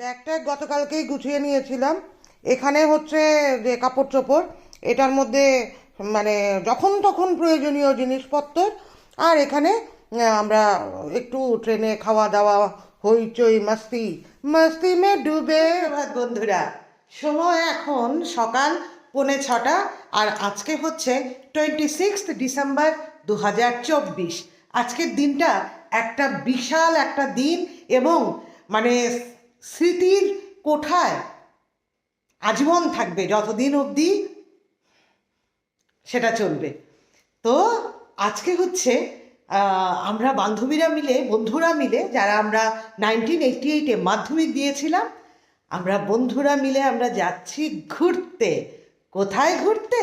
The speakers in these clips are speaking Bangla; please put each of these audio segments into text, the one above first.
ব্যাগটা গতকালকেই গুছিয়ে নিয়েছিলাম। এখানে হচ্ছে যে কাপড় চোপড় এটার মধ্যে মানে যখন তখন প্রয়োজনীয় জিনিসপত্র, আর এখানে আমরা একটু ট্রেনে খাওয়া দাওয়া, হইচই, মাস্তি মাস্তি মে ডুবে। বন্ধুরা, সময় এখন সকাল পৌনে ছটা, আর আজকে হচ্ছে টোয়েন্টি সিক্স ডিসেম্বর দু হাজার চব্বিশ। আজকের দিনটা একটা বিশাল একটা দিন এবং মানে স্মৃতির কোঠায় আজীবন থাকবে, যতদিন অবধি সেটা চলবে। তো আজকে হচ্ছে আমরা বান্ধবীরা মিলে, বন্ধুরা মিলে, যারা আমরা নাইনটিন এইটি এইটে মাধ্যমিক দিয়েছিলাম, আমরা বন্ধুরা মিলে আমরা যাচ্ছি ঘুরতে। কোথায় ঘুরতে?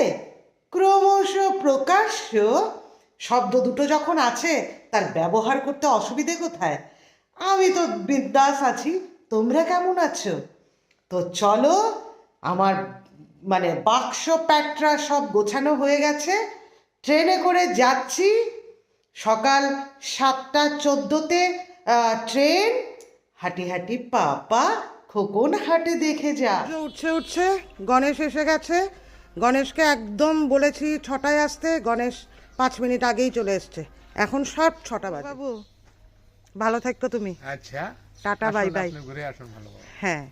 ক্রমশ প্রকাশ্য শব্দ দুটো যখন আছে, তার ব্যবহার করতে অসুবিধে কোথায়? আমি তো বিদ্যাস আছি। তোমরা কেমন আছো? তো চলো আমার মানে বাক্স প্যাটরা সব গোছানো হয়ে গেছে। ট্রেনে করে যাচ্ছি। সকাল সাতটা চোদ্দোতে ট্রেন। হাঁটি হাঁটি পা পা খোকন হাটে দেখে যা। উঠছে উঠছে গণেশ এসে গেছে। গণেশকে একদম বলেছি ছটায় আসতে গণেশ পাঁচ মিনিট আগেই চলে এসছে। এখন সব ছটা বাজে। বাবু ভালো থাকতো তুমি। আচ্ছা। Tata, bye bye. আপনি ঘুরে আসুন ভালো হ্যাঁ।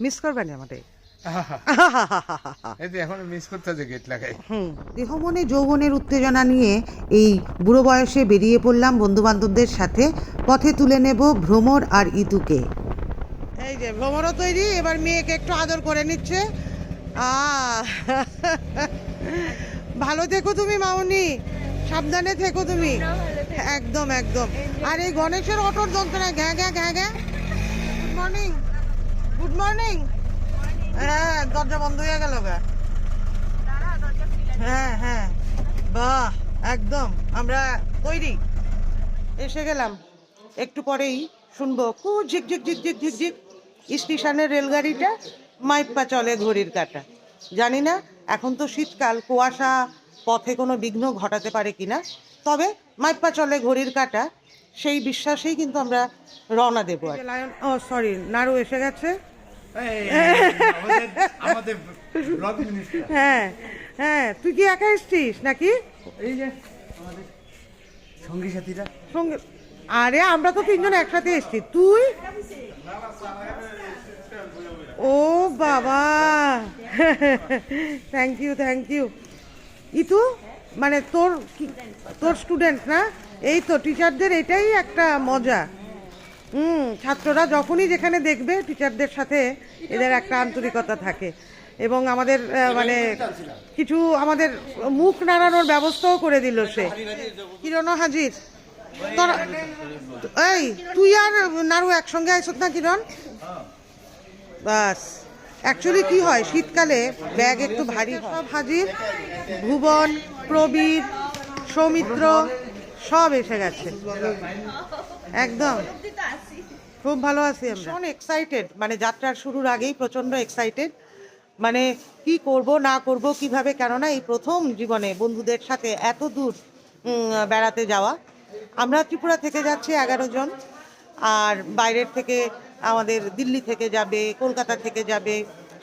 মিস করবেন আমাদের? এই যে এখন মিস করতে যে গেট লাগাই। হুম। দেহমনে যৌবনের উত্তেজনা নিয়ে এই বুড়ো বয়সে বেরিয়ে পড়লাম বন্ধু বান্ধবদের সাথে। পথে তুলে নেব ভ্রমর আর ইতুকে। এই যে ভ্রমরও তৈরি এবার মেয়েকে একটু আদর করে নিচ্ছে। আহ! ভালো থেকো তুমি মামনি সাবধানে থেকো তুমি। একদম একদম। আর এই গণেশের অটোর যন্ত্রণা ঘ্যা ঘ্যা ঘ্যা ঘ্যা। গুড মর্নিং গুড মর্নিং হ্যাঁ দরজা বন্ধ হয়ে গেল হ্যাঁ হ্যাঁ। বাহ, একদম। আমরা তৈরি। এসে গেলাম। একটু পরেই শুনব, কু, ঝিক ঝিক ঝিক ঝিক ঝিক ঝিক। স্টেশনের রেলগাড়িটা মাইপা চলে ঘড়ির কাটা। জানি না, এখন তো শীতকাল, কুয়াশা, পথে কোনো বিঘ্ন ঘটাতে পারে কিনা। তবে মাইপা চলে ঘড়ির কাটা সেই বিশ্বাসেই কিন্তু আমরা রওনা দেবো আর ও সরি নাড়ু এসে গেছে। হ্যাঁ হ্যাঁ তুই কি একা এসছিস নাকি? এই যে সঙ্গী সাথীরা। সঙ্গে আরে আমরা তো তিনজন একসাথে এসছি। তুই? ও বাবা। Thank you thank you Itu? মানে তোর তোর স্টুডেন্ট না? এই তো টিচারদের এটাই একটা মজা। হুম, ছাত্ররা যখনই যেখানে দেখবে টিচারদের সাথে এদের একটা আন্তরিকতা থাকে। এবং আমাদের মানে কিছু আমাদের মুখ নাড়ানোর ব্যবস্থাও করে দিল সে। কিরণও হাজির? এই, তুই আর নাড়ু একসঙ্গে আইসত না, কিরণ? বাস। অ্যাকচুয়ালি কি হয়? শীতকালে ব্যাগ একটু ভারী সব হাজির। ভুবন প্রবীর, সৌমিত্র, সব এসে গেছে। একদম। খুব ভালো আছি আমরা। ভীষণ এক্সাইটেড মানে যাত্রার শুরুর আগেই প্রচণ্ড এক্সাইটেড মানে কি করব, না করব, কীভাবে, কেননা এই প্রথম জীবনে বন্ধুদের সাথে এত দূর বেড়াতে যাওয়া। আমরা ত্রিপুরা থেকে যাচ্ছি এগারো জন। আর বাইরের থেকে আমাদের দিল্লি থেকে যাবে, কলকাতা থেকে যাবে,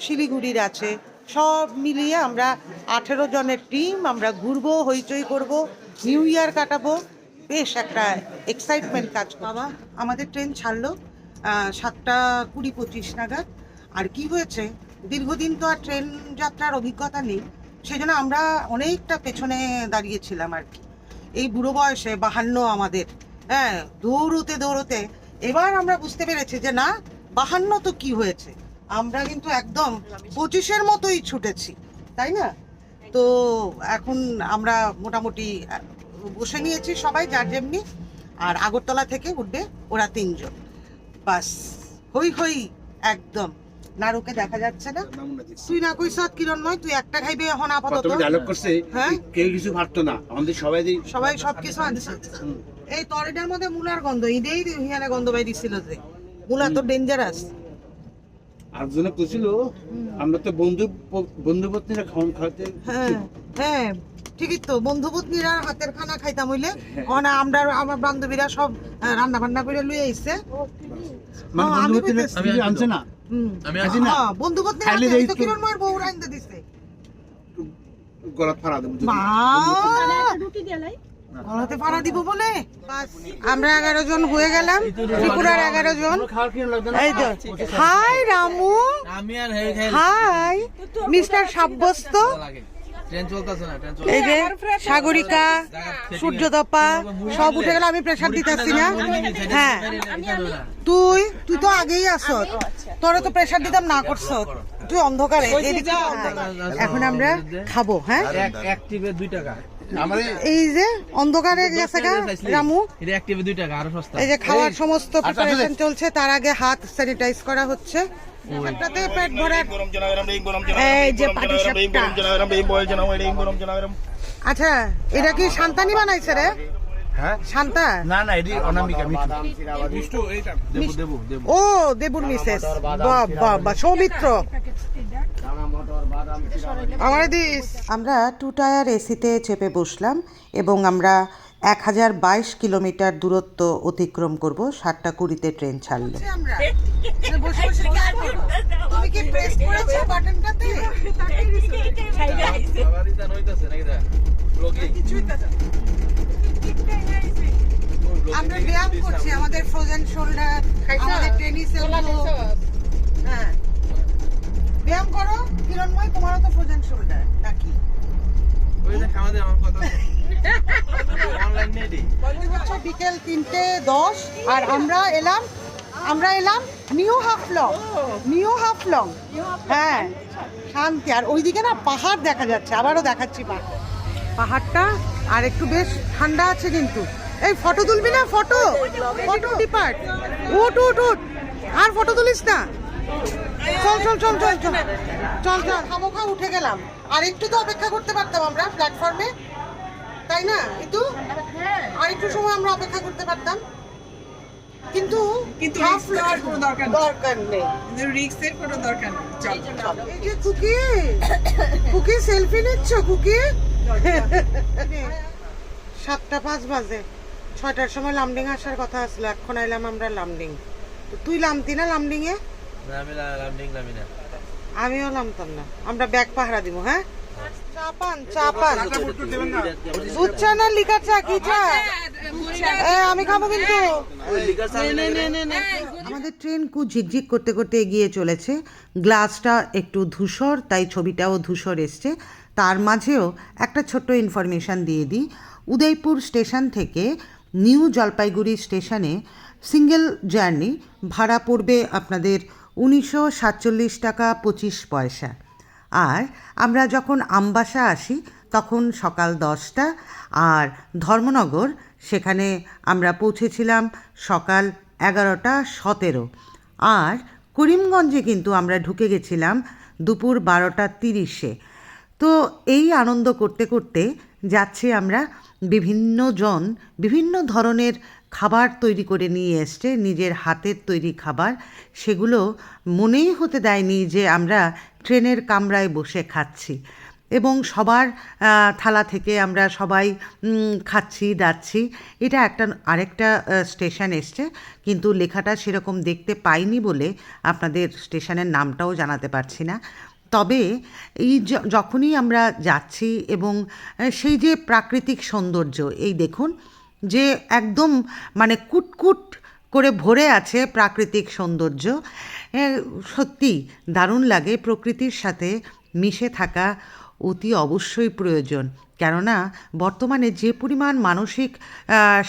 শিলিগুড়ির আছে। সব মিলিয়ে আমরা আঠেরো জনের টিম আমরা ঘুরবো, হইচই করব নিউ ইয়ার কাটাবো। বেশ একটা এক্সাইটমেন্ট কাজ। বাবা, আমাদের ট্রেন ছাড়লো সাতটা কুড়ি পঁচিশ নাগাদ। আর কি হয়েছে? দীর্ঘদিন তো আর ট্রেন যাত্রার অভিজ্ঞতা নেই, সেজন্য আমরা অনেকটা পেছনে দাঁড়িয়েছিলাম আর কি। এই বুড়ো বয়সে, বাহান্ন আমাদের। হ্যাঁ দৌড়তে দৌড়তে এবার আমরা বুঝতে পেরেছি যে না, বাহান্ন তো কি হয়েছে? আমরা কিন্তু একদম পঁচিশের মতোই ছুটেছি তাই না? তো এখন আমরা মোটামুটি বসে নিয়েছি সবাই যার যেমনি। আর আগরতলা থেকে উঠবে ওরা তিনজন। বাস হই হই একদম। নারুকে দেখা যাচ্ছে না। তুই না কই সাত কিরণ নয় তুই একটা খাইবে এখন আপাতত। ডায়লগ করছে হ্যাঁ? কেউ কিছু পারতো না। আমাদের সবাই সবাই সবকিছু আনছে। এই তরিটার মধ্যে মুলার গন্ধ ইদেই হিয়ানে গন্ধ বাই দিছিল যে। মুলা তো ডেঞ্জারাস আরেকজনে করছিল আমরা তো বন্ধু বন্ধু পত্নীরা খাওয়ান খাওয়াতে হ্যাঁ হ্যাঁ ঠিকই তো বন্ধু হাতের খানা খাইতাম হইলে। অনা আমরা আমার বান্ধবীরা সব রান্না বান্না করে লুই আইছে। মানে হ্যাঁ, আমি বন্ধু আনছে না। আমি আছি না। হ্যাঁ, বন্ধু বুতনিরা দেই তো। কিরণ মায়ের বউ রাইন্দা দিছে গলা ফাড়া দেবো যদি- মা! গলাতে পাড়া দিব বলে? আমরা এগারো জন হয়ে গেলাম ত্রিপুরার এগারো জন। এই তো হাই রামু। হেই মিস্টার সাব্যস্ত। এই যে সাগরিকা সূর্যদপা সব উঠে গেল আমি প্রেশার দিতেছি না। হ্যাঁ। তুই তুই তো আগেই আসত। তোরা তো প্রেশার দিতাম না করছ তুই অন্ধকারে। এখন আমরা খাব হ্যাঁ? অ্যাক্টিভে 2 টাকা। আমাদের এই যে অন্ধকারে গেছে গা রামু। এটা অ্যাক্টিভে 2 টাকা আরও সস্তা। এই যে খাওয়ার সমস্ত প্রিপারেশন চলছে তার আগে হাত স্যানিটাইজ করা হচ্ছে। একটাতে পেট ভরা এই যে আচ্ছা এটা কি শান্তানি বানাইছে রে? হ্যাঁ? শান্তা? না না এটি অনামিকা মিঠু। দেবো দেবো দেবো। ও দেবুর মিসেস। বাবা সৌমিত্র। আমার দিস। আমরা টু টায়ার এসিতে চেপে বসলাম এবং আমরা এক হাজার বাইশ কিলোমিটার দূরত্ব অতিক্রম করব সাতটা কুড়িতে ট্রেন ছাড়লো। আমরা। ব্যায়াম করছি আমাদের ফ্রোজেন শোল্ডার আমাদের টেনিস হ্যাঁ। ব্যায়াম করো। কিরণময় তোমারও তো ফ্রোজেন শোল্ডার নাকি? বিকেল তিনটে দশ আর আমরা এলাম আমরা এলাম নিউ হাফলং নিউ হাফলং। হ্যাঁ শান্তি। আর ওইদিকে না পাহাড় দেখা যাচ্ছে আবারও দেখাচ্ছি পাহাড়। পাহাড়টা আর একটু বেশ ঠান্ডা আছে কিন্তু। এই ফটো তুলবি না ফটো? Photo depart. উঠ উঠ উঠ। আর ফটো তুলিস না? চল চল চল চল চল। চল চল খামোখা উঠে গেলাম। আর একটু তো অপেক্ষা করতে পারতাম আমরা প্ল্যাটফর্মে তাই না কিন্তু আর একটু সময় আমরা অপেক্ষা করতে পারতাম। কিন্তু কিন্তু risk নেওয়ার কোনো দরকার দরকার নেই। রিক্সের কোনো দরকার নেই। চল এই যে কুকি কুকি সেলফি নিচ্ছ কুকি? সাতটা পাঁচ বাজে। ছয়টার সময় লামডিং আসার কথা আসলো এখন আইলাম আমরা লামডিং। তো তুই লামতি না লামডিং আমিও নামতাম না। আমরা ব্যাগ পাহারা দিব হ্যাঁ? চা পান চা পান দুধ চা না লিকার চা কি চা? আমি খাব কিন্তু। আমাদের ট্রেন কু ঝিকঝিক করতে করতে এগিয়ে চলেছে। গ্লাসটা একটু ধূসর তাই ছবিটাও ধূসর এসছে। তার মাঝেও একটা ছোট্ট ইনফরমেশান দিয়ে দিই। উদয়পুর স্টেশন থেকে নিউ জলপাইগুড়ি স্টেশনে সিঙ্গেল জার্নি ভাড়া পড়বে আপনাদের উনিশশো সাতচল্লিশ টাকা পঁচিশ পয়সা। আর আমরা যখন আমবাসা আসি, তখন সকাল দশটা আর ধর্মনগর, সেখানে আমরা পৌঁছেছিলাম সকাল এগারোটা সতেরো। আর করিমগঞ্জে কিন্তু আমরা ঢুকে গেছিলাম দুপুর বারোটা তিরিশে। তো এই আনন্দ করতে করতে যাচ্ছি আমরা বিভিন্ন জন, বিভিন্ন ধরনের খাবার তৈরি করে নিয়ে এসছে, নিজের হাতের তৈরি খাবার। সেগুলো মনেই হতে দেয়নি যে আমরা ট্রেনের কামরায় বসে খাচ্ছি এবং সবার থালা থেকে আমরা সবাই খাচ্ছি, দাচ্ছি। এটা একটা আরেকটা স্টেশন এসছে। কিন্তু লেখাটা সেরকম দেখতে পাইনি বলে আপনাদের স্টেশনের নামটাও জানাতে পারছি না। তবে এই যখনই আমরা যাচ্ছি এবং সেই যে প্রাকৃতিক সৌন্দর্য, এই দেখুন যে একদম মানে কুটকুট করে ভরে আছে প্রাকৃতিক সৌন্দর্য। সত্যি দারুণ লাগে প্রকৃতির সাথে মিশে থাকা অতি অবশ্যই প্রয়োজন। কেননা, বর্তমানে যে পরিমাণ মানসিক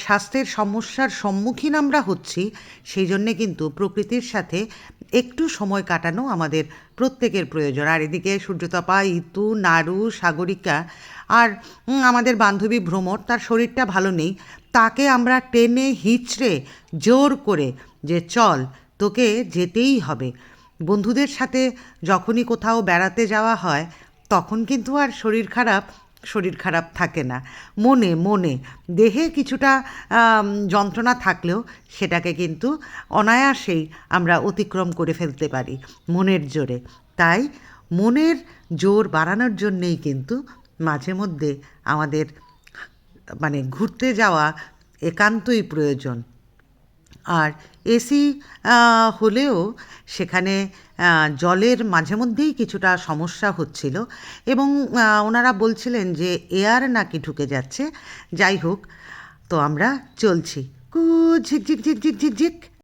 স্বাস্থ্যের সমস্যার সম্মুখীন আমরা হচ্ছি, সেই জন্যে কিন্তু প্রকৃতির সাথে একটু সময় কাটানো আমাদের প্রত্যেকের প্রয়োজন। আর এদিকে সূর্যতপা ইতু নাড়ু, সাগরিকা আর আমাদের বান্ধবী ভ্রমর, তার শরীরটা ভালো নেই, তাকে আমরা টেনে হিচড়ে জোর করে যে চল, তোকে যেতেই হবে। বন্ধুদের সাথে যখনই কোথাও বেড়াতে যাওয়া হয় তখন কিন্তু আর শরীর খারাপ শরীর খারাপ থাকে না। মনে মনে, দেহে কিছুটা যন্ত্রণা থাকলেও সেটাকে কিন্তু অনায়াসেই আমরা অতিক্রম করে ফেলতে পারি মনের জোরে। তাই মনের জোর বাড়ানোর জন্যেই কিন্তু মাঝে মধ্যে আমাদের মানে ঘুরতে যাওয়া একান্তই প্রয়োজন। আর এসি হলেও সেখানে জলের মাঝে মধ্যেই কিছুটা সমস্যা হচ্ছিল এবং ওনারা বলছিলেন যে এয়ার নাকি ঢুকে যাচ্ছে। যাই হোক, তো আমরা চলছি। কু, ঝিক ঝিক ঝিক ঝিক ঝিক ঝিক।